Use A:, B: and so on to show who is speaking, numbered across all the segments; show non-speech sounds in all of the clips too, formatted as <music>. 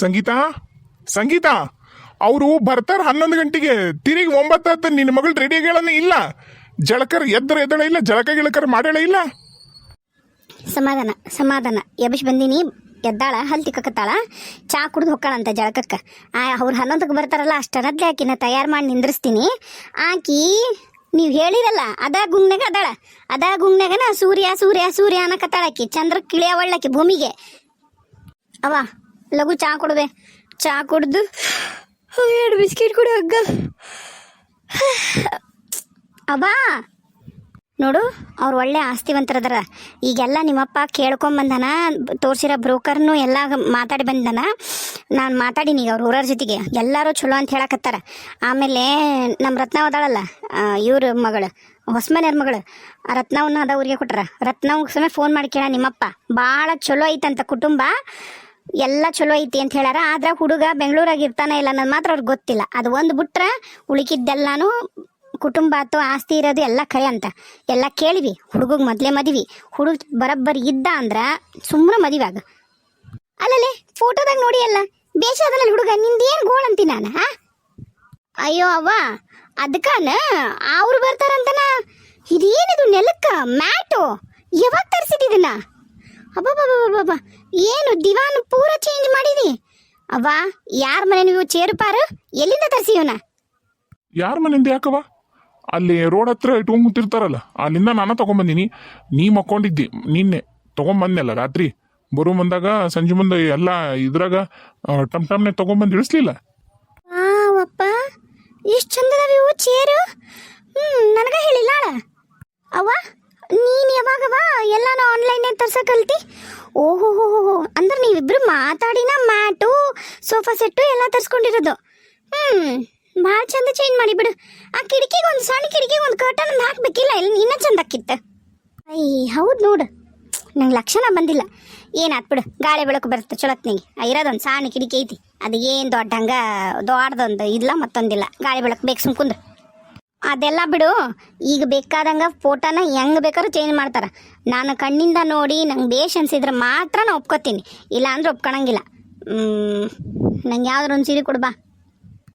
A: ಸಂಗೀತ? ಸಂಗೀತ, ಅವರು ಬರ್ತಾರ ಹನ್ನೊಂದು ಗಂಟೆಗೆ. ತಿರುಗಿ ಒಂಬತ್ತು ನಿನ್ನ ಮಗಳು ರೆಡಿ ಆಗ್ಯಾಳನ ಇಲ್ಲ. ಜಳಕರ್ ಎದ್ರ ಎದ್ದಳ ಇಲ್ಲ, ಜಳಕ ಗಿಳಕರ್ ಮಾಡ್ಯಾಳ ಇಲ್ಲ.
B: ಸಮಾಧಾನ ಸಮಾಧಾನ. ಎಬ್ಬಿಸಿ ಬಂದೀನಿ, ಎದ್ದಾಳ, ಹಲ್ತಿ ತಿಕ್ಕತ್ತಾಳ ಚಾ ಕುಡ್ದು ಹೊಕ್ಕಾಳಂತ ಜಳಕಕ್ಕೆ. ಅವ್ರು ಹನ್ನೊಂದಕ್ಕೆ ಬರ್ತಾರಲ್ಲ ಅಷ್ಟರದ್ಲೆ ಆಕಿನ ತಯಾರು ಮಾಡಿ ನಿಂದ್ರಿಸ್ತೀನಿ. ಆಕಿ, ನೀವು ಹೇಳಿರಲ್ಲ, ಅದ ಗುಂಗ್ನಾಗ ಅದಾಳ. ಅದ ಗುಂಗ್ನಾಗನ ಸೂರ್ಯ ಸೂರ್ಯ ಸೂರ್ಯ ಅನ್ನಕತ್ತಾಳ ಆಕಿ. ಚಂದ್ರ ಕಿಳಿಯವಳ್ಳಾಕಿ ಭೂಮಿಗೆ. ಅವ ಲಘು ಚಹಾ ಕೊಡುವೆ ಚಹಾ ಕುಡ್ದು ಎರಡು ಬಿಸ್ಕಿಟ್ ಕೊಡು ಹಗ್ಗ ಅಬ್ಬಾ! ನೋಡು, ಅವ್ರು ಒಳ್ಳೆ ಆಸ್ತಿವಂತರದಾರ. ಈಗೆಲ್ಲ ನಿಮ್ಮಪ್ಪ ಕೇಳ್ಕೊಂಬಂದನ ತೋರ್ಸಿರೋ ಬ್ರೋಕರ್ನು ಎಲ್ಲ ಮಾತಾಡಿ ಬಂದನ. ನಾನು ಮಾತಾಡೀನಿ ಈಗ ಅವ್ರ ಊರವ್ರ ಜೊತೆಗೆ. ಎಲ್ಲರೂ ಚಲೋ ಅಂತ ಹೇಳಕತ್ತಾರ. ಆಮೇಲೆ ನಮ್ಮ ರತ್ನ ಅದಾಳಲ್ಲ ಇವ್ರ ಮಗಳು, ಹೊಸಮನೆಯವ್ರ ಮಗಳು ರತ್ನವನ್ನ ಅದ ಊರಿಗೆ ಕೊಟ್ಟರ ರತ್ನವ್ ಸಮಯ ಫೋನ್ ಮಾಡಿ ಕೇಳ ನಿಮ್ಮಪ್ಪ. ಭಾಳ ಚಲೋ ಐತಂತ ಕುಟುಂಬ. ಎಲ್ಲ ಚಲೋ ಐತಿ ಅಂತ ಹೇಳ್ಯಾರ. ಆದ್ರೆ ಹುಡುಗ ಬೆಂಗಳೂರಾಗ ಇರ್ತಾನೆ ಇಲ್ಲ ಅನ್ನೋದು ಮಾತ್ರ ಅವ್ರಿಗೆ ಗೊತ್ತಿಲ್ಲ. ಅದು ಒಂದು ಬಿಟ್ರೆ ಉಳಿಕಿದ್ದೆಲ್ಲಾನು ಕುಟುಂಬ ಅಥವಾ ಆಸ್ತಿ ಇರೋದು ಎಲ್ಲ ಕರೆ ಅಂತ. ಎಲ್ಲ ಕೇಳಿವಿ, ಹುಡುಗಗ್ ಮೊದ್ಲೇ ಮದ್ವಿ. ಹುಡುಗ ಬರಬ್ಬರಿ ಇದ್ದ ಅಂದ್ರ ಸುಮ್ಮನೆ ಆಗ. ಅಲ್ಲಲ್ಲಿ ಫೋಟೋದಾಗ ನೋಡಿ ಅಲ್ಲ ಬೇಷಾದಲ್ಲ ಹುಡುಗ ನಿಂದೇನು ಗೋಳ್ ಅಂತೀನಿ ನಾನು ಹಾ ಅಯ್ಯೋ ಅವ್ವ ಅದಕ್ಕನ ಅವ್ರು ಬರ್ತಾರಂತನ? ಇದೇನಿದು ನೆಲಕ್ಕ, ಮ್ಯಾಟು? ಯಾವಾಗ ತರಿಸಿದಿದನ್ನ ಅಬ್ಬಬ್ಬಬ್ಬಬ್ಬ ಏನು ದಿವಾನ್ ಪೂರ ಚೇಂಜ್ ಮಾಡಿದಿ? ಅವ್ವ ಯಾರ ಮನೆ ನೀವು ಚೇರು ಪಾರು? ಎಲ್ಲಿಂದ ತರಿಸಿ ಇವನ
A: ಯಾರ ಮನೆಯಿಂದ ಯಾಕವ ಅಲ್ಲಿ ರೋಡ್ ಹತ್ರ ಇಟ್ಕೊಂಡ್ ಕುಂತಿರ್ತಾರಲ್ಲ ಅಲ್ಲಿಂದ ನಾನು ತಗೊಂಬಂದಿನಿ. ನೀ ಮಕ್ಕೊಂಡಿದ್ದಿ ನಿನ್ನೆ. ತಗೊಂಬಂದ್ನಲ್ಲ ರಾತ್ರಿ. ಬರೋ ಬಂದಾಗ ಸಂಜೆ ಮುಂದೆ ಎಲ್ಲ ಇದ್ರಾಗ ಟಮ್ ಟಮ್ನೆ ತಗೊಂಬಂದು ಇಳಿಸ್ಲಿಲ್ಲ.
B: ಅಪ್ಪ ಎಷ್ಟು ಚಂದದವ ಇವು ಚೇರು ಹ್ಞೂ ನನಗ ಹೇಳಿಲ್ಲ. ಅವ್ವ ನೀನ್ ಯಾವಾಗವ ಎಲ್ಲಾನು ಆನ್ಲೈನ್ ತರ್ಸೋ ಕಲ್ತಿ? ಓಹೋ ಹೋ ಹೋ ಅಂದ್ರೆ ನೀವಿಬ್ರು ಮಾತಾಡಿನ ಮ್ಯಾಟು ಸೋಫಾ ಸೆಟ್ಟು ಎಲ್ಲ ತರಿಸ್ಕೊಂಡಿರೋದು. ಹ್ಮ್, ಭಾಳ ಚಂದ ಚೇಂಜ್ ಮಾಡಿ ಬಿಡು. ಆ ಕಿಟಕಿಗೆ ಒಂದು ಸಣ್ಣ ಕಿಟಕಿಗೆ ಒಂದು ಕರ್ಟನ್ ಒಂದು ಹಾಕ್ಬೇಕಿಲ್ಲ ಇಲ್ಲಿ ಇನ್ನೂ ಚಂದ ಆಕಿತ್ತು ಅಯ್ಯ, ಹೌದು ನೋಡು. ನಂಗೆ ಲಕ್ಷಣ ಬಂದಿಲ್ಲ. ಏನಾತ್ ಬಿಡು, ಗಾಳಿ ಬೆಳಕು ಬರುತ್ತೆ ಚೊಲತ್ನಿಗೆ. ಇರೋದೊಂದು ಸಣ್ಣ ಕಿಟಕಿ ಐತಿ. ಅದು ಏನು ದೊಡ್ಡ ಹಂಗ, ದೊಡ್ಡದೊಂದು ಇಲ್ಲ ಮತ್ತೊಂದಿಲ್ಲ. ಗಾಳಿ ಬೆಳಕು ಬೇಕು ಸುಮ್ಕುಂದ್ರು. ಅದೆಲ್ಲ ಬಿಡು. ಈಗ ಬೇಕಾದಂಗ ಫೋಟೋನ ಹೆಂಗ್ ಬೇಕಾದ್ರೂ ಚೇಂಜ್ ಮಾಡ್ತಾರ. ನಾನು ಕಣ್ಣಿಂದ ನೋಡಿ ನಂಗೆ ಬೇಷ್ ಅನ್ಸಿದ್ರೆ ಮಾತ್ರ ನಾ ಒಪ್ಕೋತೀನಿ. ಇಲ್ಲ ಅಂದ್ರೆ ಒಪ್ಕೊಳಂಗಿಲ್ಲ. ನಂಗೆ ಯಾವ್ದಾರು ಒಂದು ಸೀರೆ ಕೊಡ್ಬಾ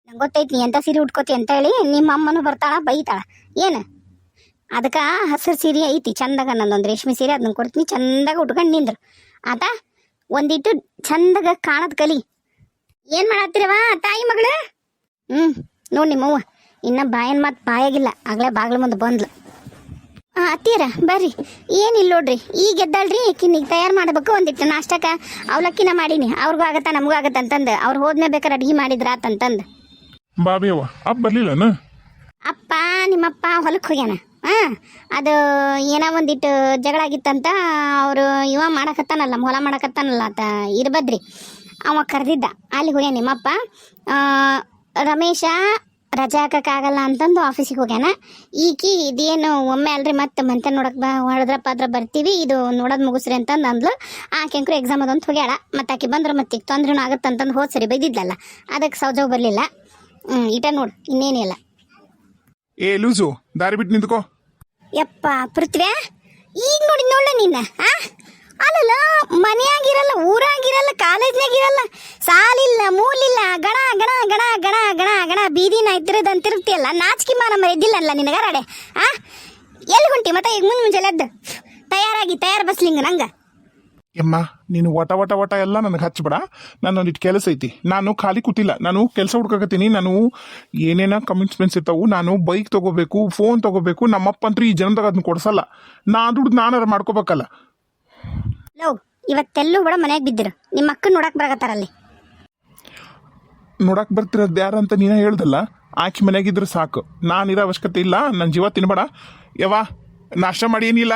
B: ನಂಗೆ ಗೊತ್ತೈತಿ ನೀ ಎಂಥ ಸೀರೆ ಉಟ್ಕೋತಿ ಅಂತ ಹೇಳಿ ನಿಮ್ಮ ಅಮ್ಮನೂ ಬರ್ತಾಳ, ಬೈತಾಳ. ಏನು? ಅದಕ್ಕೆ ಹಸಿರು ಸೀರೆ ಐತಿ, ಚಂದಾಗ ನಂದೊಂದು ರೇಷ್ಮೆ ಸೀರೆ, ಅದನ್ನ ಕೊಡ್ತೀನಿ, ಚಂದಾಗ ಉಟ್ಕೊಂಡು ನಿಂದ್ರು. ಆತ? ಒಂದಿಟ್ಟು ಚಂದಾಗ ಕಾಣದ್ ಕಲಿ. ಏನು ಮಾಡತ್ತೀರವ ತಾಯಿ ಮಗಳು? ಹ್ಞೂ ನೋಡಿ ನಿಮ್ಮವ್ವ. ಇನ್ನ ಬಾಯನ್ ಮಾತು ಬಾಯಾಗಿಲ್ಲ. ಆಗ್ಲೇ ಬಾಗ್ಲ ಮುಂದೆ ಬಂದ್ಲು. ಹಾಂ ಅತ್ತೀರ ಬರ್ರಿ. ಏನಿಲ್ಲ ನೋಡ್ರಿ? ಈಗ ಎದ್ದಾಳ್ರಿ ಕಿನ್ನಿಗೆ ತಯಾರು ಮಾಡ್ಬೇಕು ಒಂದಿಟ್ಟು ನಾಷ್ಟಕ್ಕೆ. ಅವಲಕ್ಕಿನ ಮಾಡೀನಿ. ಅವ್ರಿಗೂ ಆಗತ್ತ ನಮಗೂ ಆಗತ್ತ ಅಂತಂದು. ಅವ್ರು ಹೋದ್ಮೇ ಬೇಕಾದ್ರೆ ಅಡ್ಗೆ ಮಾಡಿದ್ರ ಅಂತಂದು.
A: ಬಾಬಿಯವ್ವ ಅಪ್ಪ ಬರ್ಲಿಲ್ಲನ?
B: ಅಪ್ಪ ನಿಮ್ಮಪ್ಪ ಹೊಲಕ್ಕೆ ಹೋಗ್ಯಾನ. ಹಾಂ ಅದು ಏನೋ ಒಂದಿಟ್ಟು ಜಗಳ ಆಗಿತ್ತಂತ ಅವರು ಇವ ಮಾಡಕತ್ತಾನಲ್ಲ ಹೊಲ ಮಾಡಕತ್ತಾನಲ್ಲ ಆತ ಇರ್ಬದ್ರಿ. ಅವ ಕರೆದಿದ್ದ. ಅಲ್ಲಿ ಹೋಗ್ಯಾನ ನಿಮ್ಮಪ್ಪ. ಆ, ರಮೇಶ ರಜಾ ಹಾಕೋಕ್ಕಾಗಲ್ಲ ಅಂತಂದು ಆಫೀಸಿಗೆ ಹೋಗ್ಯಾನ. ಈಕಿ ಇದೇನು ಒಮ್ಮೆ ಅಲ್ರಿ ಮತ್ತೆ ಮಂತೆ ನೋಡಕ್ ಬಾ ಹೊಡೆದ್ರಪ್ಪ ಅದ್ರ ಬರ್ತೀವಿ ಇದು ನೋಡೋದು ಮುಗಿಸ್ರಿ ಅಂತಂದು ಅಂದ್ಲು. ಆಕೆಂಕ್ರು ಎಕ್ಸಾಮ್ ಅದಂತ ಹೋಗ್ಯಾಳ. ಮತ್ತೆ ಆಕೆ ಬಂದ್ರೆ ಮತ್ತೆ ಈಗ ಆಗತ್ತೆ ಅಂತಂದು ಹೋದ್ ಸರಿ ಬೈದಿದ್ಲಲ್ಲ. ಅದಕ್ಕೆ ಸೌಜವ್ ಬರಲಿಲ್ಲ. ಹ್ಞೂ ಇಟ ನೋಡು ಇನ್ನೇನಿಲ್ಲ
A: ಏ ಲೂಸು ದಾರಿ ಬಿಟ್ಟು ನಿಂತ್ಕೋ.
B: ಯಪ್ಪ ಪೃಥ್ವ್ಯಾ? ಈಗ ನೋಡಿ ನೋಡ ನಿನ್ನ ಆ? ಅಲ್ಲಲ್ಲ, ಮನೆಯಾಗಿರಲ್ಲ, ಊರಾಗಿರಲ್ಲ, ಕಾಲೇಜ್ನಾಗಿರಲ್ಲ. ಸಾಲಿಲ್ಲ, ಮೂಲಿಲ್ಲ, ಗಣ ಗಣ ಗಣ ಗಣ ಗಣ ಗಣ, ಬೀದಿನ ಇದ್ರದಂತ ತಿರುಗ್ತಿಯಲ್ಲ ನಾಚಿಕೆ ಮಾನ ಮರೆದಿಲ್ಲಲ್ಲ ನಿನಗರಾಡೆ ಆ? ಎಲ್ಲಿ ಹೊಂಟಿ? ಮತ್ತೆ ಈಗ ಮುಂದೆ ಮುಂಚೆ ಎದ್ದು. ತಯಾರಾಗಿ, ತಯಾರು ಬಸ್ಲಿಂಗ ನಂಗ.
A: ಯಮ್ಮ ನೀನು ಒಟ ಒಟ ಒಟ ಎಲ್ಲ ನನಗೆ ಹಚ್ಚಬೇಡ ನನ್ನೊಂದಿಟ್ಟು ಕೆಲಸ ಐತಿ. ನಾನು ಖಾಲಿ ಕೂತಿಲ್ಲ. ನಾನು ಕೆಲಸ ಹುಡ್ಕಕತ್ತೀನಿ. ನಾನು ಏನೇನ ಕಮಿಟ್ಮೆಂಟ್ಸ್ ಇರ್ತಾವು, ನಾನು ಬೈಕ್ ತಗೋಬೇಕು ಫೋನ್ ತಗೋಬೇಕು ನಮ್ಮಪ್ಪ ಅಂತೂ ಈ ಜನದಾಗ ಅದನ್ನ ಕೊಡಿಸಲ್ಲ. ನಾ ದುಡ್ಡು ನಾನಾರ ಮಾಡ್ಕೋಬೇಕಲ್ಲ.
B: ಲವ್ ಇವತ್ತೆಲ್ಲೂ ಕೂಡ ಮನೆಗೆ ಬಿದ್ದಿರು. ನಿಮ್ಮ ಅಕ್ಕನ ನೋಡಕ್ ಬರಕತ್ತಾರಲ್ಲಿ
A: ನೋಡಕ್ ಬರ್ತಿರೋದು ಯಾರಂತ ನೀನ ಹೇಳ್ದಲ್ಲ? ಆಕಿ ಮನೆಯಾಗಿದ್ರೆ ಸಾಕು. ನಾನಿರೋ ಅವಶ್ಯಕತೆ ಇಲ್ಲ ನನ್ನ ಜೀವ ತಿನ್ಬೇಡ. ಯವ್ವ ನಾಷ್ಟ ಮಾಡಿ ಏನಿಲ್ಲ?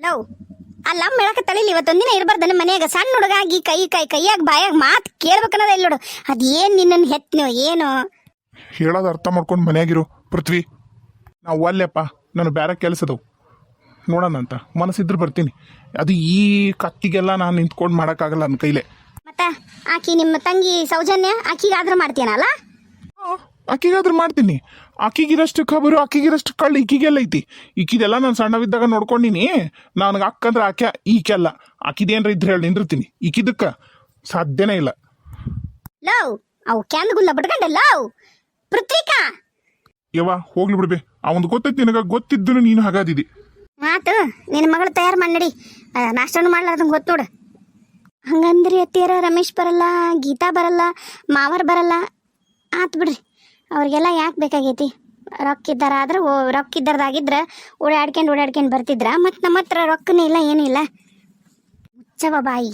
B: ಲವ್ ಅಲ್ಲ ಮೇಳಕ ತಳಿಲಿ ಇವತ್ತೊಂದಿನ ಇರಬಾರ್ದು ನಮ್ಮ ಮನೆಯಾಗ. ಸಣ್ಣ ಹುಡುಗಾಗಿ ಕೈ ಕೈ ಕೈಯಾಗ ಬಾಯಾಗ ಮಾತು ಕೇಳ್ಬೇಕನ್ನೋದ ಇಲ್ಲ ನೋಡು. ಅದೇನು ನಿನ್ನನ್ನು ಹೆತ್ನೋ ಏನು?
A: ಹೇಳೋದು ಅರ್ಥ ಮಾಡ್ಕೊಂಡು ಮನೆಯಾಗಿರು ಪೃಥ್ವಿ. ನಾವು ಅಲ್ಲೇಪ್ಪ ನಾನು ಬೇರೆ ಕೆಲಸದವು. ನೋಡೋಣ ಅಂತ. ಮನಸ್ಸಿದ್ರೆ ಬರ್ತೀನಿ. ಅದು ಈ ಕತ್ತಿಗೆಲ್ಲ ನಾನು ನಿಂತ್ಕೊಂಡು ಮಾಡೋಕ್ಕಾಗಲ್ಲ ನನ್ನ ಕೈಲೇ.
B: ಮತ್ತೆ ಆಕಿ ನಿಮ್ಮ ತಂಗಿ ಸೌಜನ್ಯ ಆಕಿಗಾದ್ರೂ ಮಾಡ್ತೀನಲ್ಲ
A: ಆಕಿಗಾದ್ರೂ ಮಾಡ್ತೀನಿ. ಆಕಿಗಿರಷ್ಟು ಖಬರು ಆಕಿಗಿರಷ್ಟು ಕಳ್ಳು ಈಕಿಗೆಲ್ಲ ಐತಿ. ಈಕಿದೆಲ್ಲ ನಾನು ಸಣ್ಣವಿದ್ದಾಗ ನೋಡ್ಕೊಂಡಿನಿ. ನನಗೆ ಅಕ್ಕಂದ್ರೆ ಆಕೆ ಈಕೆಲ್ಲ. ಆಕಿದೇನ್ರ ಇದ್ರೆ ಹೇಳಿ ನಿಂದಿರ್ತೀನಿ. ಈಕಿದಕ್ಕೆ ಸಾಧ್ಯನೇ ಇಲ್ಲ.
B: ಲವ್ ಅವು ಕ್ಯಾಂದ ಗುಲ್ಲ ಬಿಟ್ಕೊಂಡೆ ಲವ್. ಪೃಥ್ವಿಕಾ!
A: ಯವ್ವ ಹೋಗ್ಲಿ ಬಿಡ್ಬೆ ಅವನ್ ಗೊತ್ತೈತಿ ನಿನಗ ಗೊತ್ತಿದ್ದನು ನೀನು ಹಾಗಾದಿದಿ.
B: ಮಾತು, ನಿನ್ನ ಮಗಳು ತಯಾರು ಮಾಡಿ ನಡಿ. ನಾಷ್ಟನು ಮಾಡ್ಲಾರ್ದಂಗೆ ಗೊತ್ತು ನೋಡು. ಹಂಗಂದ್ರಿ ಅತ್ತಿಯರ ರಮೇಶ್ ಬರಲ್ಲ, ಗೀತಾ ಬರಲ್ಲ, ಮಾವರ್ ಬರಲ್ಲ. ಆತ್ ಬಿಡ್ರಿ, ಅವ್ರಿಗೆಲ್ಲ ಯಾಕೆ ಬೇಕಾಗೈತಿ? ರೊಕ್ಕ ಇದ್ದಾರ ಆದ್ರೆ ಓ, ರೊಕ್ಕ ಇದ್ದಾರದಾಗಿದ್ರೆ ಓಡಾಡ್ಕೊಂಡು ಓಡಾಡ್ಕೊಂಡು ಬರ್ತಿದ್ರ, ಮತ್ತು ನಮ್ಮ ಹತ್ರ ರೊಕ್ಕನೇ ಇಲ್ಲ, ಏನೂ ಇಲ್ಲ. ಮುಚ್ಚವ ಬಾಯಿ,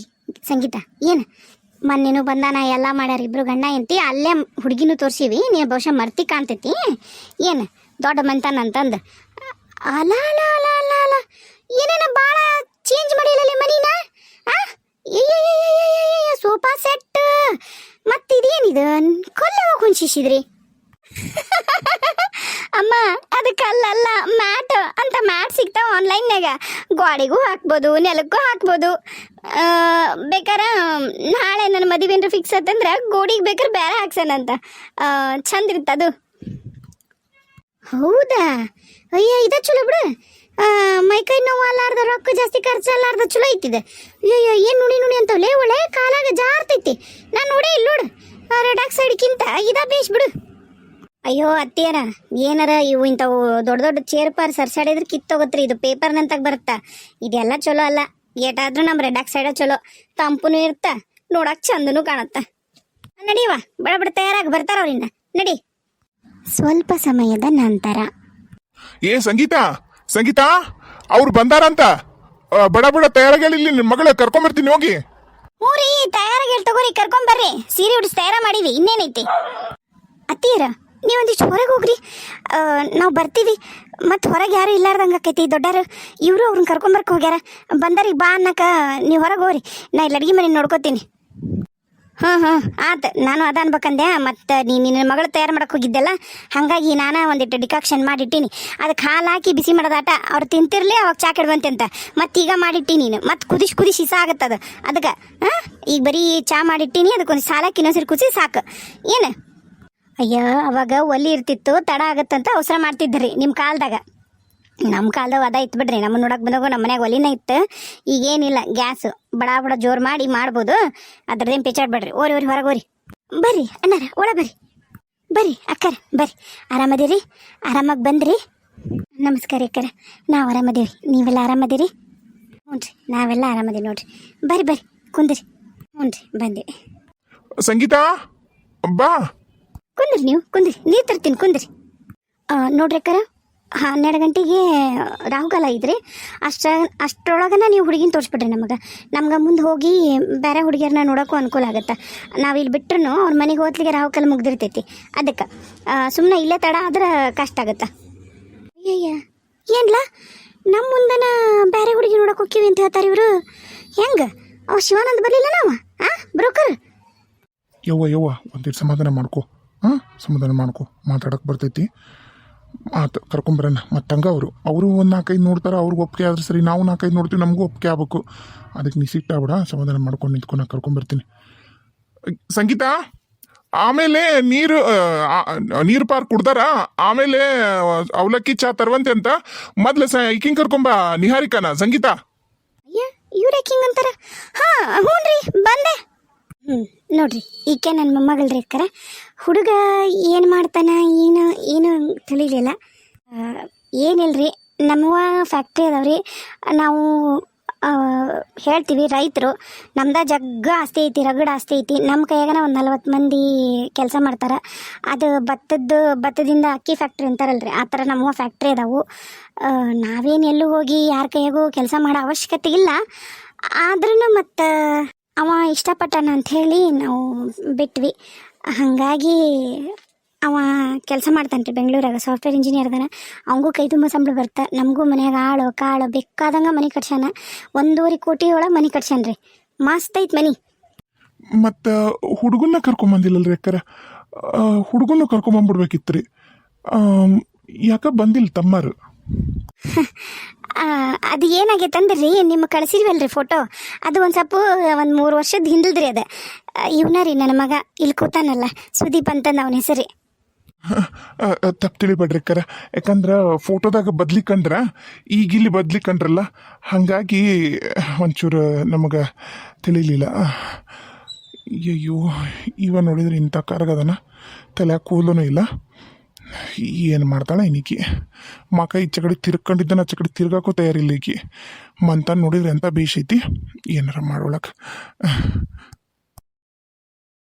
B: ಸಂಗೀತ, ಏನು? ಮೊನ್ನೆನು ಬಂದಾನ ಎಲ್ಲ ಮಾಡ್ಯಾರ ಇಬ್ರು ಗಂಡ ಎಂತಿ ಅಲ್ಲೇ ಹುಡುಗಿನೂ ತೋರಿಸಿವಿ ನೀನು ಬಹುಶಃ ಮರ್ತಿ ಕಾಣ್ತೈತಿ. ಏನು, ದೊಡ್ಡ ಮಂತನ ಅಂತಂದು ಅಲ ಅಲ ಅಲ ಏನೇನ ಬಾಳ ಚೇಂಜ್ ಮಾಡಿಲ್ಲ ಮನಿನ? ಸೋಫಾ ಸೆಟ್ ಮತ್ತಿದೇನಿದು ಕೊಲ್ಲವ ಕುಂಚಿಸಿದ್ರಿ ಅಮ್ಮ ಅದು ಕಲ್ಲಲ್ಲ ಮ್ಯಾಟ್ ಅಂತ ಮ್ಯಾಟ್ ಸಿಗ್ತಾವ ಆನ್ಲೈನ್ನಾಗ ಗೋಡೆಗೂ ಹಾಕ್ಬೋದು ನೆಲಕ್ಕೂ ಹಾಕ್ಬೋದು. ಬೇಕಾರ ನಾಳೆ ನನ್ನ ಮದುವೆ ಏನ್ರ ಫಿಕ್ಸ್ ಆತಂದ್ರೆ ಗೋಡಿಗೆ ಬೇಕಾದ್ರೆ ಬೇರೆ ಹಾಕ್ಸೋಣಂತ ಆ, ಚಂದ ಇರ್ತದು ಹೌದಾ? ಅಯ್ಯ ಇದ ಚಲೋ ಬಿಡು. ಮೈಕೈ ನೋವು ಅಲ್ಲಾರ್ದ, ರೊಕ್ಕ ಜಾಸ್ತಿ ಖರ್ಚಲ್ಲಾರ್ದ ಚಲೋ ಐತಿದೆ. ಅಯ್ಯೋ ಏನು ನುಡಿ ನುಡಿ ಅಂತವಲೇ ಒಳ್ಳೆ ಕಾಲಾಗ ಜಾರ್ತೈತಿ. ನಾನು ನೋಡೇ ಇಲ್ಲ ನೋಡು. ರೆಡಾಕ್ ಸೈಡ್ಕಿಂತ ಇದ ಬೇಸ್ ಬಿಡು. ಅಯ್ಯೋ, ಅತ್ತಿಯರ, ಏನಾರ ಇವು ಇಂಥವು ದೊಡ್ಡ ದೊಡ್ಡ ಚೇರ್ ಪಾರ್ ಸರ್ಸಾಡಿದ್ರೆ ಕಿತ್ತೋಗತ್ರಿ ಇದು ಪೇಪರ್ನಂತಾಗ ಬರುತ್ತಾ? ಇದೆಲ್ಲ ಚಲೋ ಅಲ್ಲ. ಏಟಾದ್ರೂ ನಮ್ಮ ರೆಡ್ ಆಕ್ಸೈಡ ಚಲೋ. ತಂಪುನು ಇರ್ತ, ನೋಡಕ್ ಚಂದನು ಕಾಣತ್ತ. ನಡೀವ, ಬಡ ಬಡ ತಯಾರಾಗಿ ಬರ್ತಾರ ಅವ್ರಿಂದ ನಡಿ. ಸ್ವಲ್ಪ ಸಮಯದ ನಂತರ.
A: ಏ, ಸಂಗೀತ! ಸಂಗೀತ, ಅವ್ರು ಬಂದಾರಂತ. ಬಡ ಬಡ ತಯಾರಾಗಿ ಇಲ್ಲಿ ನಿಮ್ಮ ಮಗಳ ಕರ್ಕೊಂಬರ್ತೀನಿ, ಹೋಗಿ.
B: ಹ್ಞೂ ರೀ ತಯಾರಾಗಿ ತಗೋರಿ ತಗೋರಿ ಕರ್ಕೊಂಬರ್ರಿ. ಸೀರೆ ಉಡಿಸಿ ತಯಾರ ಮಾಡೀವಿ ಇನ್ನೇನೈತಿ? ಅತ್ತೀರ ನೀವೊಂದಿಷ್ಟು ಹೊರಗೆ ಹೋಗ್ರಿ. ನಾವು ಬರ್ತೀವಿ. ಮತ್ತು ಹೊರಗೆ ಯಾರು ಇಲ್ಲಾರ್ದಂಗೆ ಆಕೈತಿ ದೊಡ್ಡಾರು. ಇವರು ಅವ್ರನ್ನ ಕರ್ಕೊಂಬರ್ಕ ಹೋಗ್ಯಾರ. ಬಂದಾರಿ, ಬಾ ಅನ್ನಕ ನೀವು ಹೊರಗೆ ಹೋಗ್ರಿ. ನಾ ಇಲ್ಲಿ ಅಡ್ಗೆ ಮನೆ ನೋಡ್ಕೋತೀನಿ. ಹಾಂ ಹಾಂ. ಆತ, ನಾನು ಅದ ಅನ್ಬೇಕಂದೆ, ಮತ್ತು ನೀ ನಿನ್ನ ಮಗಳು ತಯಾರು ಮಾಡಕ್ಕೆ ಹೋಗಿದ್ದೆಲ್ಲ, ಹಾಗಾಗಿ ನಾನು ಒಂದಿಟ್ಟು ಡಿಕಾಕ್ಷನ್ ಮಾಡಿಟ್ಟೀನಿ. ಅದಕ್ಕೆ ಹಾಲು ಹಾಕಿ ಬಿಸಿ ಮಾಡೋದಾಟ ಅವ್ರು ತಿಂತಿರ್ಲಿ, ಅವಾಗ ಚಾ ಕೆಡುವಂತೆಂತ ಮತ್ತು ಈಗ ಮಾಡಿಟ್ಟಿ ನೀನು. ಮತ್ತು ಕುದಿಸಿ ಕುದಿಸಿ ಇಸ ಆಗತ್ತದ. ಅದಕ್ಕೆ ಹಾಂ, ಈಗ ಬರೀ ಚಾ ಮಾಡಿಟ್ಟೀನಿ ಅದಕ್ಕೊಂದು ಸಾಲಕ್ಕೆ ಇನ್ನೊಂದ್ಸರಿ ಕುದಿಸಿ ಸಾಕು. ಏನು? ಅಯ್ಯೋ, ಅವಾಗ ಒಲಿ ಇರ್ತಿತ್ತು, ತಡ ಆಗತ್ತಂತ ಅವಸರ ಮಾಡ್ತಿದ್ರಿ ನಿಮ್ಮ ಕಾಲದಾಗ. ನಮ್ಮ ಕಾಲದಾಗ ಅದ ಇತ್ತು ಬಿಡ್ರಿ. ನಮ್ಮ ನೋಡಕ್ ಬಂದಾಗ ನಮ್ಮ ಮನ್ಯಾಗ ಒಲಿನ ಇತ್ತು. ಈಗೇನಿಲ್ಲ ಗ್ಯಾಸ್ ಬಡ ಬಡ ಜೋರು ಮಾಡಿ ಮಾಡ್ಬೋದು. ಅದ್ರದ್ದೇನು ಪೆಚಾಡ್ಬೇಡ್ರಿ ಓರಿ ಓರಿ ಹೊರಗೆ ಓರಿ. ಬರ್ರಿ ಅಣ್ಣಾರ ಒಳ ಬರ್ರಿ. ಬರ್ರಿ ಅಕ್ಕರ ಬರ್ರಿ. ಆರಾಮದಿರಿ? ಆರಾಮಾಗಿ ಬಂದ್ರಿ? ನಮಸ್ಕಾರ ಅಕ್ಕರ. ನಾವು ಆರಾಮದೇವಿ ನೀವೆಲ್ಲ ಆರಾಮದಿರಿ? ಹ್ಞೂ ರೀ. ನಾವೆಲ್ಲ ಆರಾಮದೀವಿ ನೋಡ್ರಿ. ಬರ್ರಿ ಬರ್ರಿ. ಕುಂದ್ರಿ. ಹ್ಞೂ ರೀ. ಬಂದೆ
A: ಸಂಗೀತ ಬಾ.
B: ಕುಂದ್ರಿ ನೀವು. ಕುಂದ್ರಿ. ನೀ ತರ್ತೀನಿ. ಕುಂದ್ರಿ. ನೋಡ್ರಿ ಅಕ್ಕಾರ. ಹನ್ನೆರಡು ಗಂಟೆಗೆ ರಾಹುಕಾಲ ಇದ್ರಿ ಅಷ್ಟ, ಅಷ್ಟರೊಳಗನ ನೀವು ಹುಡುಗಿನ ತೋರಿಸ್ಬಿಡ್ರಿ ನಮಗೆ. ನಮ್ಗೆ ಮುಂದೆ ಹೋಗಿ ಬೇರೆ ಹುಡುಗಿಯರನ್ನ ನೋಡೋಕ್ಕೂ ಅನುಕೂಲ ಆಗುತ್ತೆ. ನಾವು ಇಲ್ಲಿ ಬಿಟ್ರು ಅವ್ರ ಮನೆಗೆ ಹೋತ್ಲಿಗೆ ರಾಹುಕಾಲ ಮುಗ್ದಿರ್ತೈತಿ. ಅದಕ್ಕೆ ಸುಮ್ಮನೆ ಇಲ್ಲೇ ತಡ ಆದ್ರೆ ಕಷ್ಟ ಆಗುತ್ತೆ. ಅಯ್ಯಯ್ಯ, ಏನ್ಲ? ನಮ್ಮ ಮುಂದನ ಬೇರೆ ಹುಡುಗಿ ನೋಡಕ್ಕೆ ಹೋಗ್ತೀವಿ ಅಂತ ಹೇಳ್ತಾರೆ ಇವರು. ಹೆಂಗೆ? ಅವ್ ಶಿವಾನಂದ್ ಬರಲಿಲ್ಲ ನಾವು? ಆ, ಬ್ರೋಕರ್?
A: ಯವ್ವ ಯವ್ವ ಒಂದಿಟ್ಟು ಸಮಾಧಾನ ಮಾಡ್ಕೊ. ಹಾಂ ಸಮಾಧಾನ ಮಾಡ್ಕೋ. ಮಾತಾಡಕ್ಕೆ ಬರ್ತೈತಿ. ಆತ ಕರ್ಕೊಂಬರೋಣ. ಮತ್ತು ಹಂಗ ಅವರು. ಅವರು ಒಂದು ನಾಲ್ಕೈದು ನೋಡ್ತಾರೆ, ಅವ್ರಿಗೆ ಒಪ್ಪಿಗೆ ಆದ್ರೆ ಸರಿ, ನಾವು ನಾಲ್ಕೈದು ನೋಡ್ತೀವಿ, ನಮಗೂ ಒಪ್ಪಿಗೆ ಆಗ್ಬೇಕು. ಅದಕ್ಕೆ ನೀ ಸಿಟ್ಟಾಗ್ಬಿಡ ಸಮಾಧಾನ ಮಾಡ್ಕೊಂಡು ನಿಂತ್ಕೊಂಡು ನಾನು ಕರ್ಕೊಂಬರ್ತೀನಿ. ಸಂಗೀತ, ಆಮೇಲೆ ನೀರು ನೀರು ಪಾರ್ ಕುಡ್ದಾರ, ಆಮೇಲೆ ಅವಲಕ್ಕಿ ಚಾ ತರುವಂತೆ ಅಂತ. ಮೊದ್ಲು ಸ ಈಕಿಂಗ್ ಕರ್ಕೊಂಬ, ನಿಹಾರಿಕಾನ. ಸಂಗೀತ.
B: ಇವ್ರು ಹಿಂಗಂತಾರ ಹಾ ಹ್ಞೂ ರೀ ಬಂದೆ. ಹ್ಞೂ ನೋಡ್ರಿ, ಈಕೆ ನನ್ನ ಮೊಮ್ಮಗಳ್ರಿ ಅಕ್ಕರ ಹುಡುಗ ಏನು ಮಾಡ್ತಾನೆ, ಏನು ಏನು ತಿಳಿಲಿಲ್ಲ. ಏನಿಲ್ಲರಿ ನಮ್ಮವ ಫ್ಯಾಕ್ಟ್ರಿ ಅದಾವ್ರಿ. ನಾವು ಹೇಳ್ತೀವಿ, ರೈತರು, ನಮ್ದ ಜಗ್ಗ ಆಸ್ತಿ ಐತಿ, ರಗಡ ಆಸ್ತಿ ಐತಿ. ನಮ್ಮ ಕೈಯಾಗನ ಒಂದು ನಲ್ವತ್ತು ಮಂದಿ ಕೆಲಸ ಮಾಡ್ತಾರೆ. ಅದು ಭತ್ತದ್ದು, ಭತ್ತದಿಂದ ಅಕ್ಕಿ ಫ್ಯಾಕ್ಟ್ರಿ ಅಂತಾರಲ್ರಿ, ಆ ಥರ ನಮ್ಮ ಫ್ಯಾಕ್ಟ್ರಿ ಅದಾವು. ನಾವೇನು ಎಲ್ಲೂ ಹೋಗಿ ಯಾರ ಕೈಯಾಗೂ ಕೆಲಸ ಮಾಡೋ ಅವಶ್ಯಕತೆ ಇಲ್ಲ. ಆದ್ರೂ ಮತ್ತು ಅವ ಇಷ್ಟಪಟ್ಟಾನ ಅಂತ ಹೇಳಿ ನಾವು ಬಿಟ್ವಿ. ಹಾಗಾಗಿ ಅವ ಕೆಲಸ ಮಾಡ್ತಾನೆ ರೀ ಬೆಂಗಳೂರಾಗ ಸಾಫ್ಟ್ವೇರ್ ಇಂಜಿನಿಯರ್ ಅದಾನ. ಅವಂಗೂ ಕೈ ತುಂಬ ಸಂಬಳ ಬರ್ತ. ನಮಗೂ ಮನ್ಯಾಗ ಆಳು ಕಾಳು ಬೇಕಾದಂಗೆ ಮನೆ ಕಟ್ಸ್ಯಾನ. ಒಂದೂವರೆ ಕೋಟಿ ಒಳಗೆ ಮನೆ ಕಟ್ಸ್ಯಾನ ರೀ ಮಸ್ತ್ ಐತ್ ಮನಿ.
A: ಮತ್ತು ಹುಡುಗನ್ನ ಕರ್ಕೊಂಬಂದಿಲ್ಲಲ್ರಿ ಅಕ್ಕರ? ಹುಡುಗನ್ನ ಕರ್ಕೊಂಬಂದ್ಬಿಡ್ಬೇಕಿತ್ತು ರೀ ಯಾಕೆ ಬಂದಿಲ್ಲ ತಮ್ಮರು? <laughs>
B: ಅದು ಏನಾಗೈತೆ ಅಂದ್ರಿ? ನಿಮ್ಮ ಕಳಿಸಿರ್ವಲ್ರಿ ಫೋಟೋ ಅದು ಒಂದು ಸ್ವಲ್ಪ ಒಂದು ಮೂರು ವರ್ಷದ ಹಿಂದಿಲ್ದ್ರಿ ಅದು. ಇವನ ರೀ ನನ್ನ ಮಗ. ಇಲ್ಲಿ ಕೂತಾನಲ್ಲ. ಸುದೀಪ್ ಅಂತ ಅವನ ಹೆಸರಿ
A: ತಪ್ಪು ತಿಳಿಬೇಡ್ರಿ ಕರ ಯಾಕಂದ್ರೆ ಫೋಟೋದಾಗ ಬದ್ಲಿಕಂಡ್ರ, ಈಗ ಇಲ್ಲಿ ಕಂಡ್ರಲ್ಲ ಹಾಗಾಗಿ ಒಂಚೂರು ನಮಗೆ ತಿಳಿಲಿಲ್ಲ. ಅಯ್ಯೋ ಇವ ನೋಡಿದ್ರೆ ಇಂಥ ಕರಗದನ ತಲೆ ಕೂಲೂ ಇಲ್ಲ. ಏನು ಮಾಡ್ತಾಳೆ ಇನಿಕಿ ಮಕ ಈಚೆ ಕಡೆ ತಿರ್ಕೊಂಡಿದ್ದಾನೆ, ಆಚೆ ಕಡೆ ತಿರ್ಗಾಕೋ ತಯಾರಿಲ್ಲ ಈಕಿ. ಮಂತ ನೋಡಿದ್ರೆ ಎಂಥ ಬೇಷ್ ಐತಿ? ಏನಾರ ಮಾಡೋಳಕ್ಕೆ